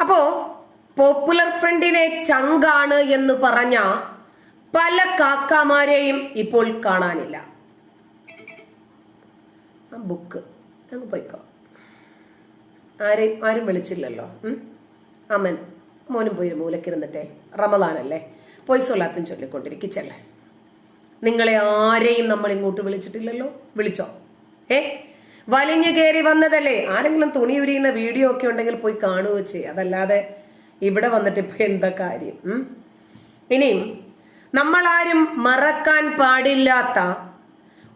അപ്പോ പോപ്പുലർ ഫ്രണ്ടിനെ ചങ്കാണ് എന്ന് പറഞ്ഞ പല കാക്കമാരെയും ഇപ്പോൾ കാണാനില്ല. ആ ബുക്ക് അങ്ങ് പോയിക്കോ. ആരെയും ആരും വിളിച്ചില്ലല്ലോ. അമൻ മോനും പോയി മൂലക്കിരുന്നിട്ടെ റമദാനല്ലേ? പോയി സൊല്ലാത്തും ചൊല്ലിക്കൊണ്ടിരിക്കിച്ചല്ലേ. നിങ്ങളെ ആരെയും നമ്മൾ ഇങ്ങോട്ട് വിളിച്ചിട്ടില്ലല്ലോ. വിളിച്ചോ. ഏ? വലിഞ്ഞു കയറി വന്നതല്ലേ? ആരെങ്കിലും തുണി ഉരിയുന്ന വീഡിയോ ഒക്കെ ഉണ്ടെങ്കിൽ പോയി കാണുകയോ ചെയ്യ. അതല്ലാതെ ഇവിടെ വന്നിട്ട് ഇപ്പൊ എന്താ കാര്യം? ഇനിയും നമ്മളാരും മറക്കാൻ പാടില്ലാത്ത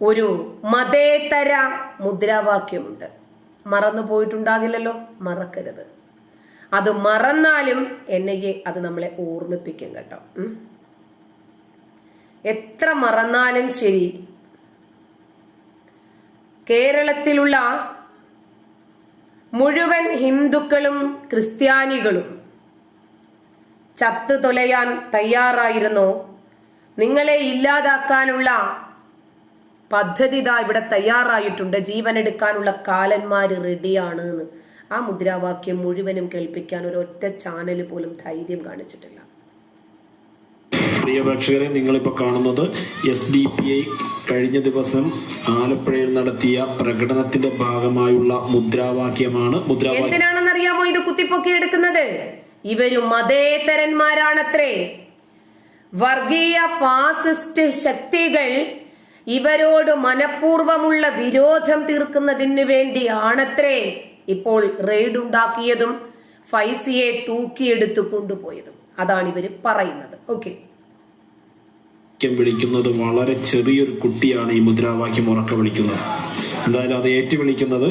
ഒരു മതേതര മുദ്രാവാക്യമുണ്ട്. മറന്നു പോയിട്ടുണ്ടാകില്ലല്ലോ? മറക്കരുത്. അത് മറന്നാലും എന്നെ അത് നമ്മളെ ഓർമ്മിപ്പിക്കും കേട്ടോ? എത്ര മറന്നാലും ശരി കേരളത്തിലുള്ള മുഴുവൻ ഹിന്ദുക്കളും ക്രിസ്ത്യാനികളും ചത്തു തൊലയാൻ തയ്യാറായിരുന്നോ? നിങ്ങളെ ഇല്ലാതാക്കാനുള്ള പദ്ധതി ഇതാ ഇവിടെ തയ്യാറായിട്ടുണ്ട്. ജീവനെടുക്കാനുള്ള കാലന്മാര് റെഡിയാണ് എന്ന് ആ മുദ്രാവാക്യം മുഴുവനും കേൾപ്പിക്കാൻ ഒരു ഒറ്റ ചാനൽ പോലും ധൈര്യം കാണിച്ചിട്ടില്ല. പ്രിയ പ്രേക്ഷകരെ നിങ്ങളിപ്പോൾ കാണുന്നത് എസ് ഡി പി ഐ കഴിഞ്ഞ ദിവസം ആലപ്പുഴയിൽ നടത്തിയ പ്രകടനത്തിന്റെ ഭാഗമായുള്ള മുദ്രാവാക്യമാണ് മുദ്രാവാക്യം. എന്തിനാണെന്നറിയാമോ ഇത് കുത്തിപ്പൊക്കി എടുക്കുന്നത്? ഇവരും മതേതരന്മാരാണത്രേ. വർഗീയ ഫാസിസ്റ്റ് ശക്തികൾ ഇവരോട് മനഃപൂർവമുള്ള വിരോധം തീർക്കുന്നതിന് വേണ്ടിയാണത്രേ ഇപ്പോൾ റെയ്ഡ് ഉണ്ടാക്കിയതും ഫൈസിയെ തൂക്കിയെടുത്തു കൊണ്ടുപോയതും. അതാണ് ഇവർ പറയുന്നത്. ഓക്കെ. വിളിക്കുന്നത് വളരെ ചെറിയൊരു കുട്ടിയാണ് ഈ മുദ്രാവാക്യം ഉറക്കെ വിളിക്കുന്നത്. എന്തായാലും അത് ഏറ്റുവിളിക്കുന്നത്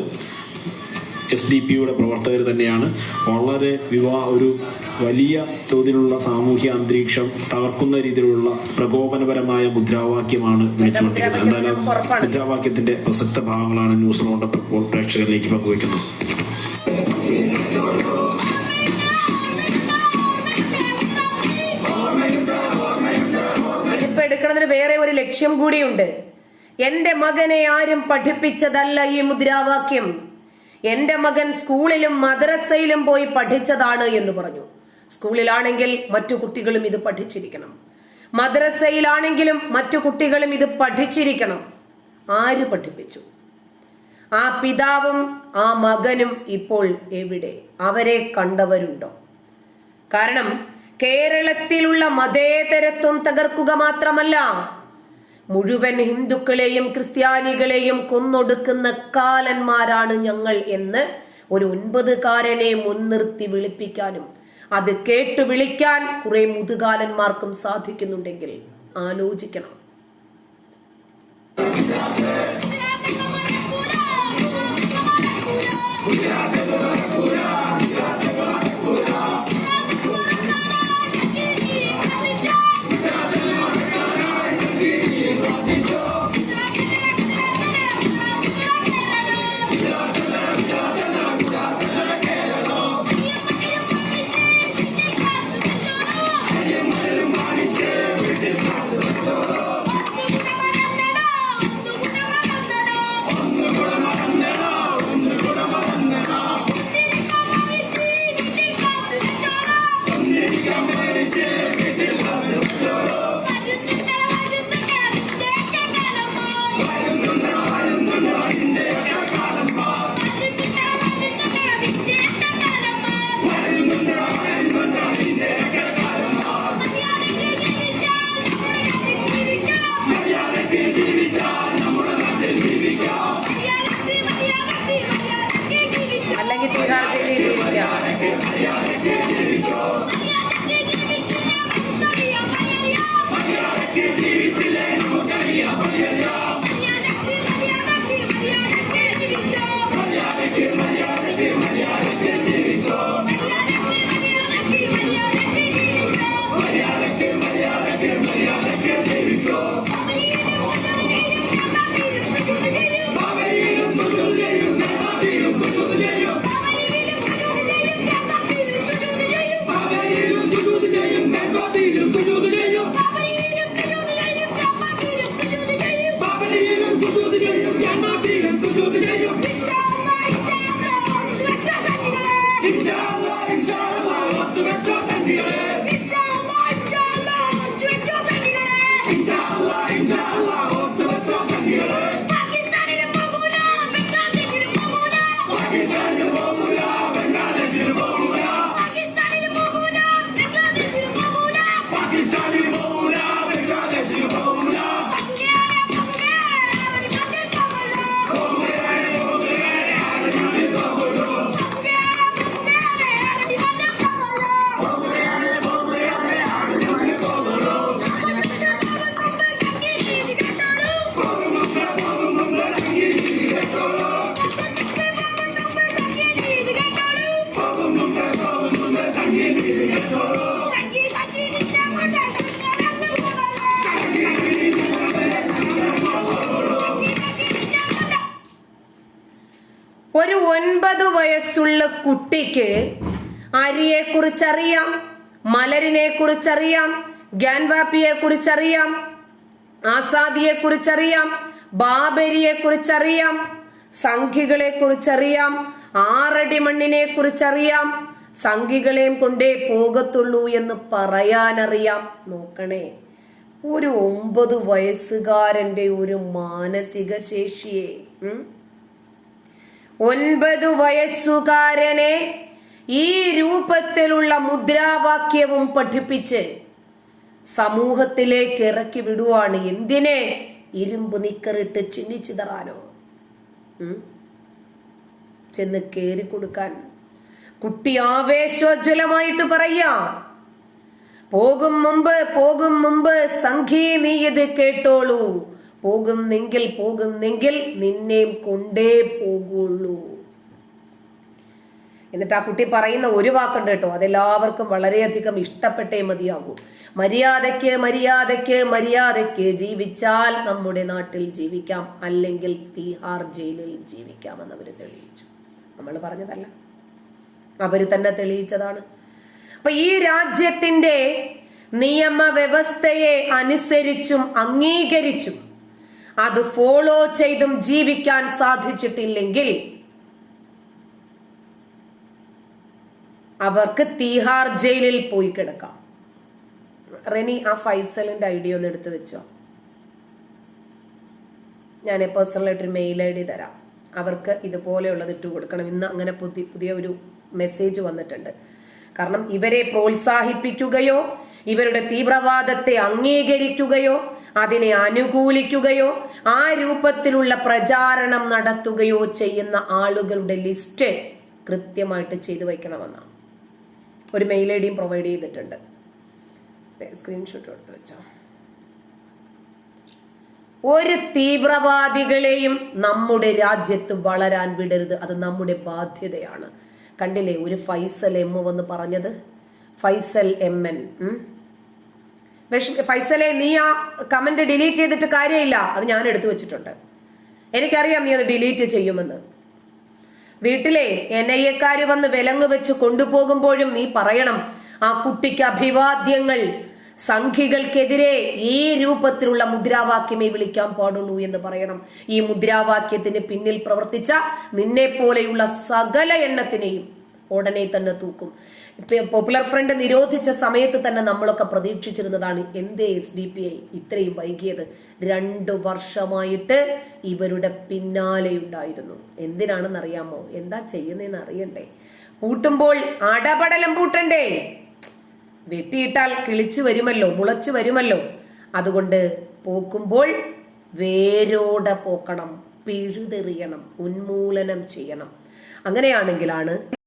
എസ് ഡി പിയുടെ പ്രവർത്തകർ തന്നെയാണ്. വളരെ വിവാ ഒരു വലിയ തോതിലുള്ള സാമൂഹ്യ അന്തരീക്ഷം തകർക്കുന്ന രീതിയിലുള്ള പ്രകോപനപരമായ മുദ്രാവാക്യമാണ് വിളിച്ചുകൊണ്ടിരിക്കുന്നത്. എന്തായാലും മുദ്രാവാക്യത്തിന്റെ പ്രസക്ത ഭാഗങ്ങളാണ് ന്യൂസ് റൗണ്ടപ്പ് പ്രേക്ഷകരിലേക്ക് പങ്കുവയ്ക്കുന്നത്. എടുക്കണതിന് വേറെ ഒരു ലക്ഷ്യം കൂടിയുണ്ട്. എന്റെ മകനെ ആരും പഠിപ്പിച്ചതല്ല ഈ മുദ്രാവാക്യം. എന്റെ മകൻ സ്കൂളിലും മദ്രസയിലും പോയി പഠിച്ചതാണ് എന്ന് പറഞ്ഞു. സ്കൂളിലാണെങ്കിൽ മറ്റു കുട്ടികളും ഇത് പഠിച്ചിരിക്കണം. മദ്രസയിലാണെങ്കിലും മറ്റു കുട്ടികളും ഇത് പഠിച്ചിരിക്കണം. ആര് പഠിപ്പിച്ചു? ആ പിതാവും ആ മകനും ഇപ്പോൾ എവിടെ? അവരെ കണ്ടവരുണ്ടോ? കാരണം കേരളത്തിലുള്ള മതേതരത്വം തകർക്കുക മാത്രമല്ല മുഴുവൻ ഹിന്ദുക്കളെയും ക്രിസ്ത്യാനികളെയും കൊന്നൊടുക്കുന്ന കാലന്മാരാണ് ഞങ്ങൾ എന്ന് ഒരു ഒൻപതുകാരനെ മുൻനിർത്തി വിളിപ്പിക്കാനും അത് കേട്ടു വിളിക്കാൻ കുറെ മുതുകാലന്മാർക്കും സാധിക്കുന്നുണ്ടെങ്കിൽ ആലോചിക്കണം. to the ഒൻപത് വയസ്സുള്ള കുട്ടിക്ക് അരിയെ കുറിച്ചറിയാം മലരിനെ കുറിച്ചറിയാം ഗ്യാൻവാപ്പിയെ കുറിച്ചറിയാം ആസാദിയെ കുറിച്ചറിയാം ബാബരിയെ കുറിച്ചറിയാം സംഖികളെ കുറിച്ചറിയാം ആറടി മണ്ണിനെ കുറിച്ചറിയാം സംഖികളെയും കൊണ്ടേ പോകത്തുള്ളൂ എന്ന് പറയാനറിയാം നോക്കണേ ഒരു ഒമ്പത് വയസ്സുകാരന്റെ ഒരു മാനസിക ശേഷിയെ? ഒൻപത് വയസ്സുകാരനെ ഈ രൂപത്തിലുള്ള മുദ്രാവാക്യവും പഠിപ്പിച്ച് സമൂഹത്തിലേക്ക് ഇറക്കി വിടുവാണ്. എന്തിനെ? ഇരുമ്പ് നിക്കറിട്ട് ചിന്നിച്ചിതറാനോ തറാനോ ചെന്ന് കേറി കൊടുക്കാൻ. കുട്ടി ആവേശോജ്വലമായിട്ട് പറയാ പോകും മുമ്പ് പോകും മുമ്പ് സംഘീ നീ ഇത് കേട്ടോളൂ. പോകുന്നെങ്കിൽ പോകുന്നെങ്കിൽ നിന്നെയും കൊണ്ടേ പോകുള്ളൂ. എന്നിട്ട് ആ കുട്ടി പറയുന്ന ഒരു വാക്കുണ്ട് കേട്ടോ. അതെല്ലാവർക്കും വളരെയധികം ഇഷ്ടപ്പെട്ടേ മതിയാകൂ. മര്യാദയ്ക്ക് മര്യാദയ്ക്ക് മര്യാദയ്ക്ക് ജീവിച്ചാൽ നമ്മുടെ നാട്ടിൽ ജീവിക്കാം. അല്ലെങ്കിൽ തീഹാർ ജയിലിൽ ജീവിക്കാമെന്ന് അവർ തെളിയിച്ചു. നമ്മൾ പറഞ്ഞതല്ല. അവർ തന്നെ തെളിയിച്ചതാണ്. അപ്പൊ ഈ രാജ്യത്തിന്റെ നിയമവ്യവസ്ഥയെ അനുസരിച്ചും അംഗീകരിച്ചും അത് ഫോളോ ചെയ്തും ജീവിക്കാൻ സാധിച്ചിട്ടില്ലെങ്കിൽ അവർക്ക് തീഹാർ ജയിലിൽ പോയി കിടക്കാം. റെനി ആ ഫൈസലിന്റെ ഐഡിയ ഒന്ന് എടുത്തു വെച്ചോ. ഞാൻ പേഴ്സണലായിട്ടൊരു മെയിൽ ഐ ഡി തരാം. അവർക്ക് ഇതുപോലെയുള്ളത് ഇട്ട് കൊടുക്കണം. ഇന്ന് അങ്ങനെ പുതിയ പുതിയ ഒരു മെസ്സേജ് വന്നിട്ടുണ്ട്. കാരണം ഇവരെ പ്രോത്സാഹിപ്പിക്കുകയോ ഇവരുടെ തീവ്രവാദത്തെ അംഗീകരിക്കുകയോ അതിനെ അനുകൂലിക്കുകയോ ആ രൂപത്തിലുള്ള പ്രചാരണം നടത്തുകയോ ചെയ്യുന്ന ആളുകളുടെ ലിസ്റ്റ് കൃത്യമായിട്ട് ചെയ്തു വയ്ക്കണമെന്നാണ്. ഒരു മെയിൽ ഐ ഡിയും പ്രൊവൈഡ് ചെയ്തിട്ടുണ്ട്. സ്ക്രീൻഷോട്ട് എടുത്ത് വെച്ചോ. ഒരു തീവ്രവാദികളെയും നമ്മുടെ രാജ്യത്ത് വളരാൻ വിടരുത്. അത് നമ്മുടെ ബാധ്യതയാണ്. കണ്ടില്ലേ ഒരു ഫൈസൽ എം വന്ന് പറഞ്ഞത്? ഫൈസൽ എം എൻ ഫൈസലെ നീ ആ കമന്റ് ഡിലീറ്റ് ചെയ്തിട്ട് കാര്യമില്ല. അത് ഞാൻ എടുത്തു വെച്ചിട്ടുണ്ട്. എനിക്കറിയാം നീ അത് ഡിലീറ്റ് ചെയ്യുമെന്ന്. വീട്ടിലെ എൻ ഐ എക്കാര് വന്ന് വിലങ്ങ് വെച്ച് കൊണ്ടുപോകുമ്പോഴും നീ പറയണം ആ കുട്ടിക്ക് അഭിവാദ്യങ്ങൾ. സംഖികൾക്കെതിരെ ഈ രൂപത്തിലുള്ള മുദ്രാവാക്യമേ വിളിക്കാൻ പാടുള്ളൂ എന്ന് പറയണം. ഈ മുദ്രാവാക്യത്തിന് പിന്നിൽ പ്രവർത്തിച്ച നിന്നെ പോലെയുള്ള സകല എണ്ണത്തിനെയും ഉടനെ തന്നെ തൂക്കും. പോപ്പുലർ ഫ്രണ്ട് നിരോധിച്ച സമയത്ത് തന്നെ നമ്മളൊക്കെ പ്രതീക്ഷിച്ചിരുന്നതാണ് എന്തേ എസ് ഡി പി ഐ ഇത്രയും വൈകിയത്. രണ്ടു വർഷമായിട്ട് ഇവരുടെ പിന്നാലെയുണ്ടായിരുന്നു എന്തിനാണെന്ന് അറിയാമോ എന്താ ചെയ്യുന്നതെന്ന് അറിയണ്ടേ? പൂട്ടുമ്പോൾ അടപടലം പൂട്ടണ്ടേ? വെട്ടിയിട്ടാൽ കിളിച്ചു വരുമല്ലോ മുളച്ചു വരുമല്ലോ. അതുകൊണ്ട് പോക്കുമ്പോൾ വേരോടെ പോക്കണം പിഴുതെറിയണം ഉന്മൂലനം ചെയ്യണം. അങ്ങനെയാണെങ്കിലാണ്